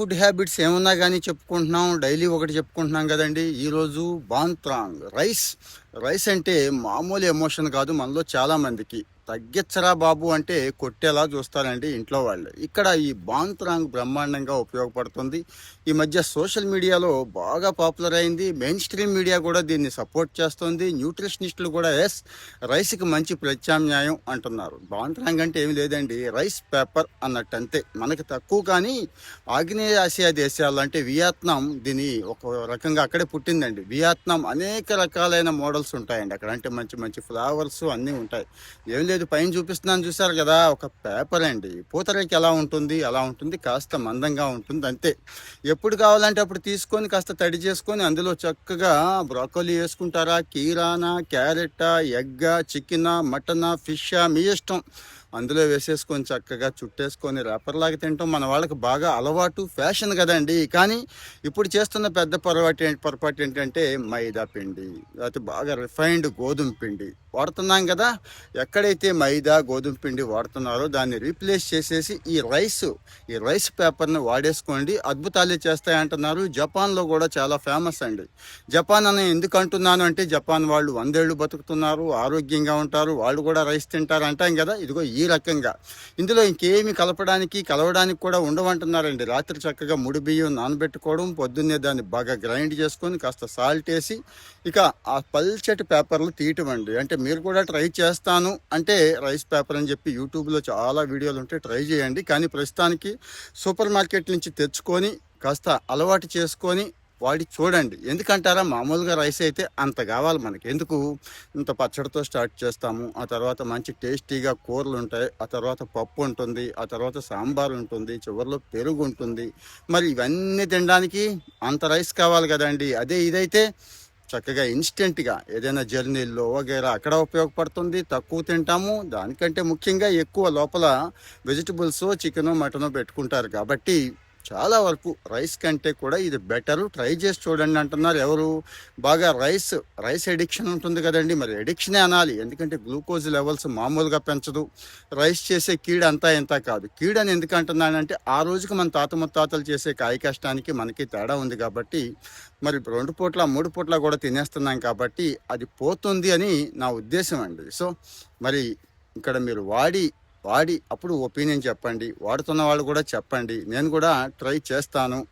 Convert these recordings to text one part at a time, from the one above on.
Food habits ఏమన్నా కానీ చెప్పుకుంటున్నాం. డైలీ ఒకటి చెప్పుకుంటున్నాం కదండి. ఈరోజు బాంత్రాంగ్ రైస్. రైస్ అంటే మామూలు ఎమోషన్ కాదు మనలో చాలా మందికి తగ్గించరా బాబు అంటే కొట్టేలా చూస్తారండి ఇంట్లో వాళ్ళు. ఇక్కడ ఈ బాంత్రాంగ్ బ్రహ్మాండంగా ఉపయోగపడుతుంది. ఈ మధ్య సోషల్ మీడియాలో బాగా పాపులర్ అయింది. మెయిన్ స్ట్రీమ్ మీడియా కూడా దీన్ని సపోర్ట్ చేస్తుంది. న్యూట్రిషనిస్టులు కూడా ఎస్ రైస్కి మంచి ప్రత్యామ్నాయం అంటున్నారు. బాంత్రాంగ్ అంటే ఏమి లేదండి. రైస్ పేపర్ అన్నట్టు అంతే మనకి తక్కువ కానీ ఆగ్నేయ ఆసియా దేశాలు అంటే వియత్నాం దీని ఒక రకంగా అక్కడే పుట్టిందండి. వియత్నాం అనేక రకాలైన మోడల్స్ ఉంటాయండి. అక్కడ అంటే మంచి మంచి ఫ్లవర్స్ అన్నీ ఉంటాయి. ఏమి లేదు పైన చూపిస్తున్నాను చూసారు కదా ఒక పేపర్ అండి. పూతరేకి ఎలా ఉంటుంది అలా ఉంటుంది కాస్త మందంగా ఉంటుంది అంతే. ఎప్పుడు కావాలంటే అప్పుడు తీసుకొని కాస్త తడి చేసుకొని అందులో చక్కగా బ్రోకలీ వేసుకుంటారా? కీరానా క్యారెట్టా ఎగ్గా చికెనా మటనా ఫిషా మీ ఇష్టం. అందులో వేసేసుకొని చక్కగా చుట్టేసుకొని రేపర్లాగా తింటాం మన వాళ్ళకి బాగా అలవాటు ఫ్యాషన్ కదండి. కానీ ఇప్పుడు చేస్తున్న పెద్ద పొరపాటు పొరపాటు ఏంటంటే మైదా పిండి. లేకపోతే బాగా రిఫైన్డ్ గోధుమ పిండి. వాడుతున్నాం కదా ఎక్కడైతే మైదా గోధుమ పిండి వాడుతున్నారో దాన్ని రీప్లేస్ చేసేసి ఈ రైస్ ఈ రైస్ పేపర్ని వాడేసుకోండి. అద్భుతాలే చేస్తాయంటున్నారు. జపాన్లో కూడా చాలా ఫేమస్ అండి. జపాన్ అని ఎందుకు అంటున్నాను అంటే జపాన్ వాళ్ళు వందేళ్ళు బతుకుతున్నారు ఆరోగ్యంగా ఉంటారు వాళ్ళు కూడా రైస్ తింటారు అంటాం కదా. ఇదిగో ఈ ఈ రకంగా. ఇందులో ఇంకేమి కలపడానికి కలవడానికి కూడా ఉండవంటున్నారండి. రాత్రి చక్కగా ముడి బియ్యం నానబెట్టుకోవడం పొద్దున్నే దాన్ని బాగా గ్రైండ్ చేసుకొని కాస్త సాల్ట్ వేసి ఇక ఆ పల్చటి పేపర్లు తీయటమండి. అంటే మీరు కూడా ట్రై చేస్తాను అంటే రైస్ పేపర్ అని చెప్పి యూట్యూబ్లో చాలా వీడియోలు ఉంటే ట్రై చేయండి. కానీ ప్రస్తుతానికి సూపర్ మార్కెట్ నుంచి తెచ్చుకొని కాస్త అలవాటు చేసుకొని వాడి చూడండి. ఎందుకంటారా? మామూలుగా రైస్ అయితే అంత కావాలి మనకి. ఎందుకు? ఇంత పచ్చడితో స్టార్ట్ చేస్తాము. ఆ తర్వాత మంచి టేస్టీగా కూరలు ఉంటాయి ఆ తర్వాత పప్పు ఉంటుంది. ఆ తర్వాత సాంబార్ ఉంటుంది. చివరిలో పెరుగు ఉంటుంది. మరి ఇవన్నీ తినడానికి అంత రైస్ కావాలి కదండి. అదే ఇదైతే చక్కగా ఇన్స్టెంట్గా ఏదైనా జర్నీల్లో వగేరా అక్కడ ఉపయోగపడుతుంది. తక్కువ తింటాము. దానికంటే ముఖ్యంగా ఎక్కువ లోపల వెజిటబుల్స్ చికెను మటను పెట్టుకుంటారు. కాబట్టి చాలా వరకు రైస్ కంటే కూడా ఇది బెటర్. ట్రై చేసి చూడండి అంటున్నారు ఎవరు. బాగా రైస్ రైస్ ఎడిక్షన్ ఉంటుంది కదండి. మరి ఎడిక్షనే అనాలి. ఎందుకంటే గ్లూకోజ్ లెవెల్స్ మామూలుగా పెంచదు. రైస్ చేసే కీడు అంతా ఎంత కాదు. కీడు అని ఎందుకు అంటున్నానంటే ఆ రోజుకి మన తాత ముత్తాతలు చేసే కాయ కష్టానికి మనకి తేడా ఉంది కాబట్టి మరి రెండు పూట్ల మూడు పూట్ల కూడా తినేస్తున్నాం కాబట్టి అది పోతుంది అని నా ఉద్దేశం అండి. సో మరి ఇక్కడ మీరు వాడి వాడి అప్పుడు ఒపీనియన్ చెప్పండి వాడుతున్న వాళ్ళు కూడా చెప్పండి. నేను కూడా ట్రై చేస్తాను.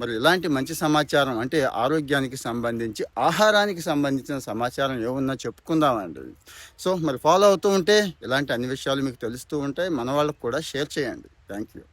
మరి ఇలాంటి మంచి సమాచారం అంటే ఆరోగ్యానికి సంబంధించి ఆహారానికి సంబంధించిన సమాచారం ఏమున్నా చెప్పుకుందామండి. సో మరి ఫాలో అవుతూ ఉంటే ఇలాంటి అన్ని విషయాలు మీకు తెలుస్తూ ఉంటాయి. మన వాళ్ళకు కూడా షేర్ చేయండి. Thank you